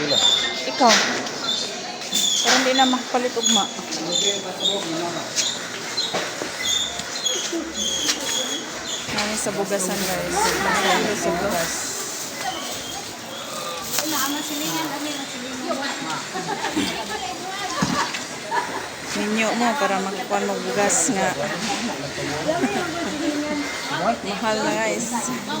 Kilo. Ikaw. Pero hindi na makapalit ugma. Nani sa bugasan guys. Nani sa bugas. Ninyo mo para magkuhan mo bugas nga. Mahal na guys. Siya kilo.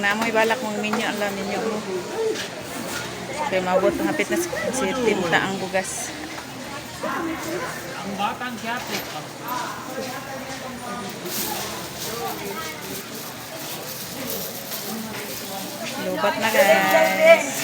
Kung namoy balak mong minyo, alam ninyo mo. Kaya mabot ang hapit na si tinta ang bugas. Ang batang siyate. Lubat na guys.